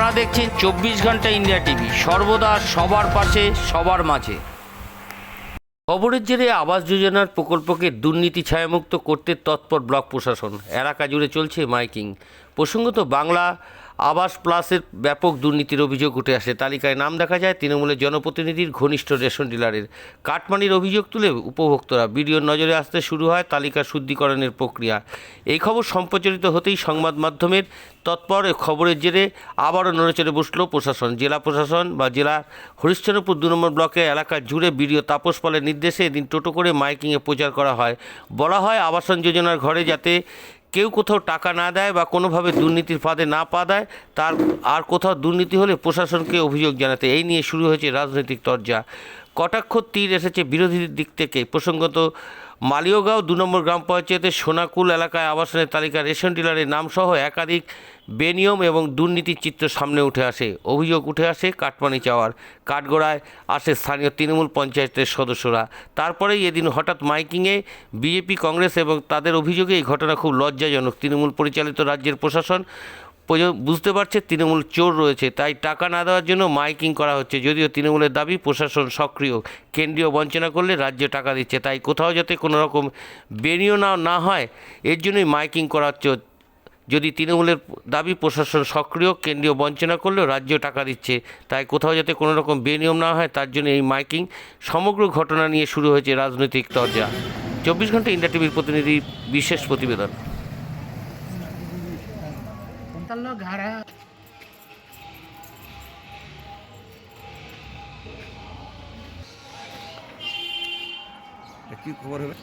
আপনারা দেখছেন চব্বিশ ঘণ্টা ইন্ডিয়া টিভি। সর্বদা সবার পাশে, সবার মাঝে। খবরের জেরে আবাস যোজনার প্রকল্পকে দুর্নীতি ছায়ামুক্ত করতে তৎপর ব্লক প্রশাসন। এলাকা জুড়ে চলছে মাইকিং। প্রসঙ্গত, বাংলা আবাস প্লাসের ব্যাপক দুর্নীতির অভিযোগ উঠে আসে। তালিকায় নাম দেখা যায় তৃণমূলের জনপ্রতিনিধির ঘনিষ্ঠ রেশন ডিলারের। কাটমানির অভিযোগ তুলে উপভোক্তরা। বিডিওর নজরে আসতে শুরু হয় তালিকা শুদ্ধিকরণের প্রক্রিয়া। এই খবর সম্প্রচারিত হতেই সংবাদ মাধ্যমের তৎপর খবরের জেরে আবারও নড়েচড়ে বসল প্রশাসন। জেলা প্রশাসন বা জেলা হরিশ্চন্দ্রপুর দু নম্বর ব্লকে এলাকা জুড়ে বিডিও তাপস পালের নির্দেশে এদিন টোটো করে মাইকিংয়ে প্রচার করা হয়। বলা হয় আবাসন যোজনার ঘরে যাতে কেউ কোথাও টাকা না দেয় বা কোনোভাবে দুর্নীতির ফাঁদে না পা দেয়, তার আর কোথাও দুর্নীতি হলে প্রশাসনকে অভিযোগ জানাতে। এই নিয়ে শুরু হয়েছে রাজনৈতিক তরজা। কটাক্ষ তীর এসেছে বিরোধীদের দিক থেকে। প্রসঙ্গত মালিয়াগাঁও দু নম্বর গ্রাম পঞ্চায়েতের সোনাকুল এলাকায় আবাসনের তালিকা রেশন ডিলারের নামসহ একাধিক বেনিয়ম এবং দুর্নীতির চিত্র সামনে উঠে আসে। অভিযোগ উঠে আসে কাটমানি চাওয়ার। কাঠগড়ায় আসে স্থানীয় তৃণমূল পঞ্চায়েতের সদস্যরা। তারপরেই এদিন হঠাৎ মাইকিংয়ে বিজেপি, কংগ্রেস এবং তাদের অভিযোগে এই ঘটনা খুব লজ্জাজনক। তৃণমূল পরিচালিত রাজ্যের প্রশাসন বুঝতে পারছে তৃণমূল চোর রয়েছে, তাই টাকা না দেওয়ার জন্য মাইকিং করা হচ্ছে। যদিও তৃণমূলের দাবি প্রশাসন সক্রিয়, কেন্দ্রীয় বঞ্চনা করলে রাজ্য টাকা দিচ্ছে, তাই কোথাও যাতে কোনো রকম বেনিও না না হয়, এর জন্যই মাইকিং করা হচ্ছে। যদি তৃণমূলের দাবি প্রশাসন সক্রিয়, কেন্দ্রীয় বঞ্চনা করলেও রাজ্য টাকা দিচ্ছে, তাই কোথাও যাতে কোনো রকম বেনিয়ম না হয়, তার জন্য এই মাইকিং সমগ্র ঘটনা নিয়ে শুরু হয়েছে রাজনৈতিক তরজা। চব্বিশ ঘণ্টা ইন্ডিয়া টিভির প্রতিনিধি, বিশেষ প্রতিবেদন। Contarlo gara কি খবর হবে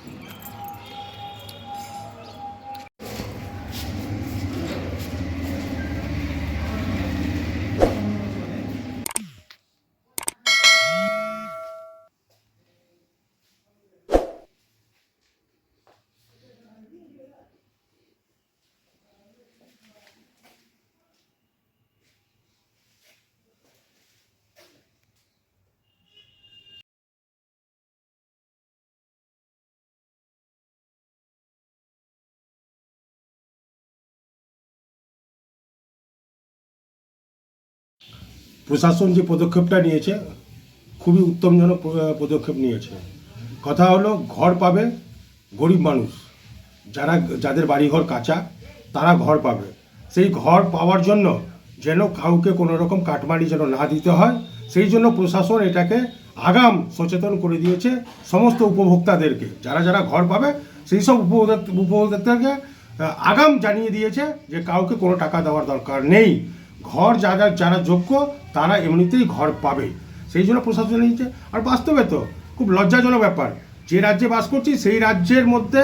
প্রশাসন যে পদক্ষেপটা নিয়েছে, খুবই উত্তমজনক পদক্ষেপ নিয়েছে। কথা হলো, ঘর পাবে গরিব মানুষ। যারা, যাদের বাড়িঘর কাঁচা, তারা ঘর পাবে। সেই ঘর পাওয়ার জন্য যেন কাউকে কোনো রকম কাটমানি যেন না দিতে হয়, সেই জন্য প্রশাসন এটাকে আগাম সচেতন করে দিয়েছে সমস্ত উপভোক্তাদেরকে। যারা যারা ঘর পাবে, সেই সব উপভোক্তা, উপভোক্তাদেরকে আগাম জানিয়ে দিয়েছে যে কাউকে কোনো টাকা দেওয়ার দরকার নেই। ঘর যারা যারা যোগ্য তারা এমনিতেই ঘর পাবে। সেই জন্য প্রশাসন নিয়েছে আর বাস্তবে তো খুব লজ্জাজনক ব্যাপার। যে রাজ্যে বাস করছি সেই রাজ্যের মধ্যে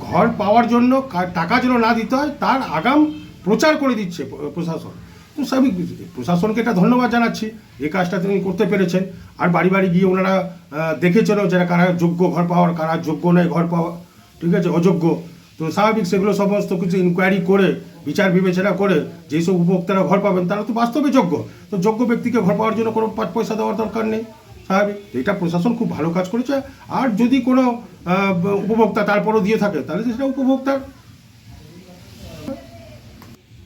ঘর পাওয়ার জন্য টাকা যেন না দিতে হয় তার আগাম প্রচার করে দিচ্ছে প্রশাসন। তো বিষয়। প্রশাসনকে এটা ধন্যবাদ জানাচ্ছি। এই কাজটা তিনি করতে পেরেছেন। আর বাড়ি বাড়ি গিয়ে ওনারা আহ, দেখেছেনও যারা কারা যোগ্য ঘর পাওয়ার কারা যোগ্য নয় ঘর পাওয়া ঠিক আছে অযোগ্য। তো স্বাভাবিক সেগুলো সমস্ত কিছু ইনকোয়ারি করে, বিচার বিবেচনা করে, যেসব উপভোক্তারা ঘর পাবেন, তারা তো বাস্তবে যোগ্য। তো যোগ্য ব্যক্তিকে ঘর পাওয়ার জন্য কোনো পাঁচ পয়সা দেওয়ার দরকার নেই, স্বাভাবিক। এটা প্রশাসন খুব ভালো কাজ করেছে। আর যদি কোনো উপভোক্তা তারপরও দিয়ে থাকে, তাহলে সেটা উপভোক্তার।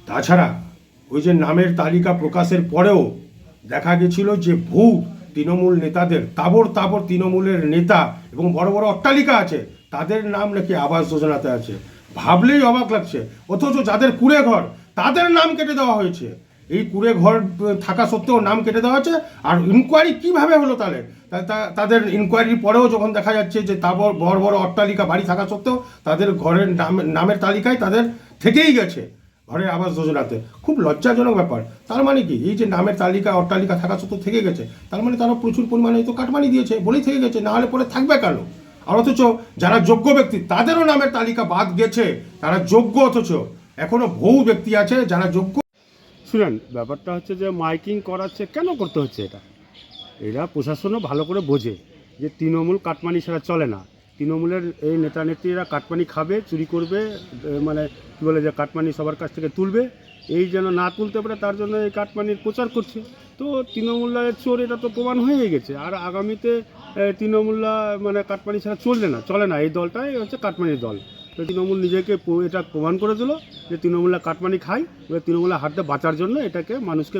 তাছাড়া, ওই যে নামের তালিকা প্রকাশের পরেও দেখা গেছিল যে ভূ তৃণমূল নেতাদের তাবর তাবর তৃণমূলের নেতা এবং বড় বড় অট্টালিকা আছে তাদের নাম নাকি আবাস যোজনাতে আছে। ভাবলেই অবাক লাগছে। অথচ যাদের কুড়ে ঘর, তাদের নাম কেটে দেওয়া হয়েছে। এই কুড়ে ঘর থাকা সত্ত্বেও নাম কেটে দেওয়া আছে। আর ইনকোয়ারি কীভাবে হলো তাহলে? তাদের ইনকোয়ারির পরেও যখন দেখা যাচ্ছে যে তাবর বড় বড় অট্টালিকা বাড়ি থাকা সত্ত্বেও তাদের ঘরের নাম, নামের তালিকায় তাদের থেকেই গেছে ঘরের আবাস যোজনাতে। খুব লজ্জাজনক ব্যাপার। তার মানে কি? এই যে নামের তালিকা, অট্টালিকা থাকা সত্ত্বেও থেকে গেছে, তার মানে তারা প্রচুর পরিমাণে তো কাটমানি দিয়েছে, বলেই থেকে গেছে, না হলে পরে থাকবে কেন? আর অথচ যারা যোগ্য ব্যক্তি, তাদেরও নামের তালিকা বাদ গেছে। তারা যোগ্য অথচ। এখনও বহু ব্যক্তি আছে যারা যোগ্য। শুনেন, ব্যাপারটা হচ্ছে যে মাইকিং করাচ্ছে, কেন করতে হচ্ছে এটা? এরা প্রশাসনও ভালো করে বোঝে যে তৃণমূল কাটমানি সেটা চলে না। তৃণমূলের এই নেতা নেত্রীরা কাটমানি খাবে, চুরি করবে মানে কী বলে যে কাটমানি সবার কাছ থেকে তুলবে এই যেন না তুলতে পারে, তার জন্য এই কাটমানির প্রচার করছে। তো তৃণমূলের চোর, এটা তো প্রমাণ হয়ে গেছে। আর আগামীতে তৃণমূল্লা মানে কাটমানি ছাড়া চলবে না, চলে না। এই দলটাই হচ্ছে কাটমানির দল। তো তৃণমূল নিজেকে এটা প্রমাণ করে দিল যে তৃণমূলে কাটমানি খায়, এবার তৃণমূলের হাতে বাঁচার জন্য এটাকে মানুষকে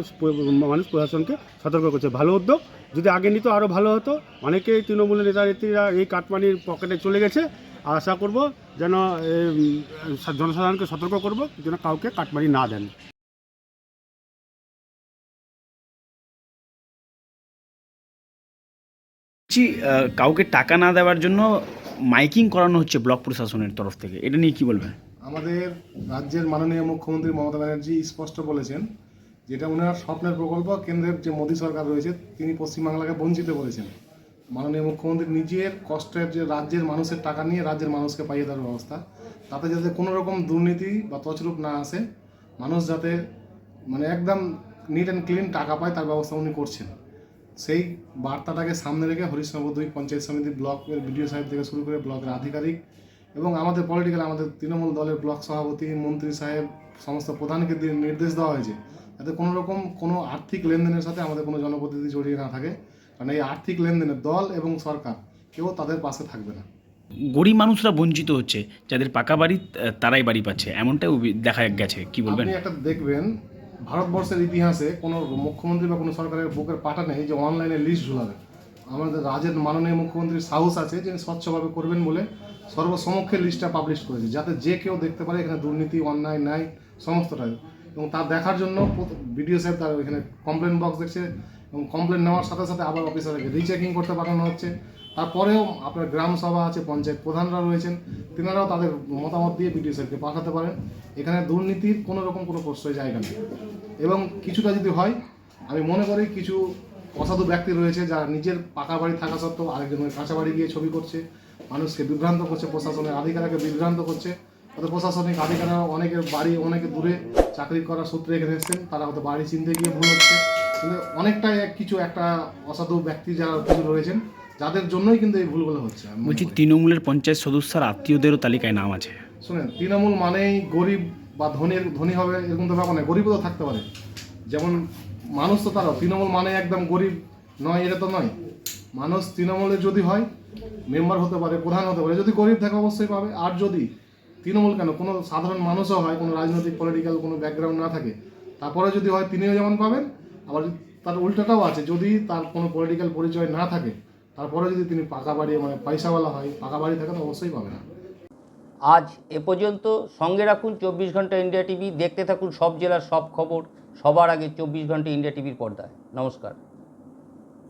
মানুষ প্রশাসনকে সতর্ক করছে। ভালো উদ্যোগ, যদি আগে নিত আরও ভালো হতো। অনেকেই তৃণমূলের নেতা নেত্রীরা এই কাটমানির পকেটে চলে গেছে। আশা করব যেন জনসাধারণকে সতর্ক করব, যেন কাউকে কাটমানি না দেন। কাউকে টাকা না দেওয়ার জন্য মাইকিং করানো হচ্ছে ব্লক প্রশাসনের তরফ থেকে, এটা নিয়ে কি বলবেন? আমাদের রাজ্যের মাননীয় মুখ্যমন্ত্রী মমতা ব্যানার্জি স্পষ্ট বলেছেন, যেটা ওনার স্বপ্নের প্রকল্প, কেন্দ্রের যে মোদী সরকার রয়েছে, তিনি পশ্চিমবাংলাকে বঞ্চিত করেছেন। মাননীয় মুখ্যমন্ত্রী নিজের কষ্টের যে রাজ্যের মানুষের টাকা নিয়ে রাজ্যের মানুষকে পাইয়ে দেওয়ার ব্যবস্থা, তাতে যাতে কোনো রকম দুর্নীতি বা তছরূপ না আসে, মানুষ যাতে মানে একদম নিট অ্যান্ড ক্লিন টাকা পায়, তার ব্যবস্থা উনি করছেন। সেই বার্তাটাকে সামনে রেখে হরিশনগর দুই পঞ্চায়েত সমিতি ব্লকের বিডিও সাহেব থেকে শুরু করে ব্লকের আধিকারিক এবং আমাদের পলিটিক্যাল আমাদের তৃণমূল দলের ব্লক সভাপতি মন্ত্রী সাহেব সমস্ত প্রধানকে দিয়ে নির্দেশ দেওয়া হয়েছে যাতে কোনো রকম কোনো আর্থিক লেনদেনের সাথে আমাদের কোনো জনপ্রতিনিধি জড়িয়ে না থাকে। কারণ এই আর্থিক লেনদেনে দল এবং সরকার কেউ তাদের পাশে থাকবে না। গরিব মানুষরা বঞ্চিত হচ্ছে যাদের পাকা বাড়ি তারাই বাড়ি পাচ্ছে এমনটাও বি- দেখা গেছে কি বলবেন? একটা দেখবেন ভারতবর্ষের ইতিহাসে কোনো মুখ্যমন্ত্রী বা কোনো সরকারের বুকের পাঠা নেই যে অনলাইনে লিস্ট ঝুলাবে। আমাদের রাজ্যের মাননীয় মুখ্যমন্ত্রীর সাহস আছে যিনি স্বচ্ছভাবে করবেন বলে সর্বসমক্ষে লিস্টটা পাবলিশ করেছে, যাতে যে কেউ দেখতে পারে এখানে দুর্নীতি, অন্যায়, ন্যায়, সমস্তটাই। এবং তা দেখার জন্য বিডিও সাহেব তার এখানে কমপ্লেন বক্স দেখছে এবং কমপ্লেন নেওয়ার সাথে সাথে আবার অফিসারকে রিচেকিং করতে পাঠানো হচ্ছে। তারপরেও আপনার গ্রাম সভা আছে, পঞ্চায়েত প্রধানরা রয়েছেন, তিনারাও তাদের মতামত দিয়ে বিডিও সাহেবকে পাঠাতে পারেন। এখানে দুর্নীতির কোনো রকম কোনো প্রশ্রয় জায়গা নেই। এবং কিছুটা যদি হয়, আমি মনে করি কিছু অসাধু ব্যক্তি রয়েছে যারা নিজের পাকা বাড়ি থাকা সত্ত্বেও আরেকজনের কাঁচা বাড়ি গিয়ে ছবি করছে, মানুষকে বিভ্রান্ত করছে, প্রশাসনের আধিকারিককে বিভ্রান্ত করছে। হয়তো প্রশাসনিক আধিকারিকরা অনেকের বাড়ি অনেকে দূরে চাকরি করার সূত্রে এখানে এসেছেন তারা হয়তো বাড়ি চিনতে গিয়ে ভুল হচ্ছে। কিন্তু অনেকটাই কিছু একটা অসাধু ব্যক্তি যারা কিছু রয়েছেন যাদের জন্যই কিন্তু এই ভুলগুলো হচ্ছে। বলছি তৃণমূলের পঞ্চায়েত সদস্যর আত্মীয়দেরও তালিকায় নাম আছে। শুনেন তৃণমূল মানেই গরিব বা ধনীর ধনী হবে এরকম তো ব্যাপার নয় গরিবও তো থাকতে পারে। যেমন মানুষ তো তারা তৃণমূল মানে একদম গরিব নয় এটা তো নয়। মানুষ তৃণমূলে যদি হয় মেম্বার হতে পারে প্রধান হতে পারে যদি গরিব থাকে অবশ্যই পাবে। আর যদি তৃণমূল কেন? কোনো সাধারণ মানুষও হয়, কোনো রাজনৈতিক পলিটিক্যাল কোনো ব্যাকগ্রাউন্ড না থাকে। তারপরে যদি হয় তিনিও যেমন পাবেন, আবার তার উল্টাটাও আছে। যদি তার কোনো পলিটিক্যাল পরিচয় না থাকে, তারপরে যদি তিনি পাকা বাড়ি মানে পয়সাওয়ালা হয়, পাকা বাড়ি থাকে, তো অবশ্যই পাবে না আজ এ পর্যন্ত সঙ্গে রাখুন চব্বিশ ঘণ্টা ইন্ডিয়া টিভি, দেখতে থাকুন সব জেলার সব খবর, সবার আগে চব্বিশ ঘণ্টা ইন্ডিয়া টিভির পর্দায়। নমস্কার।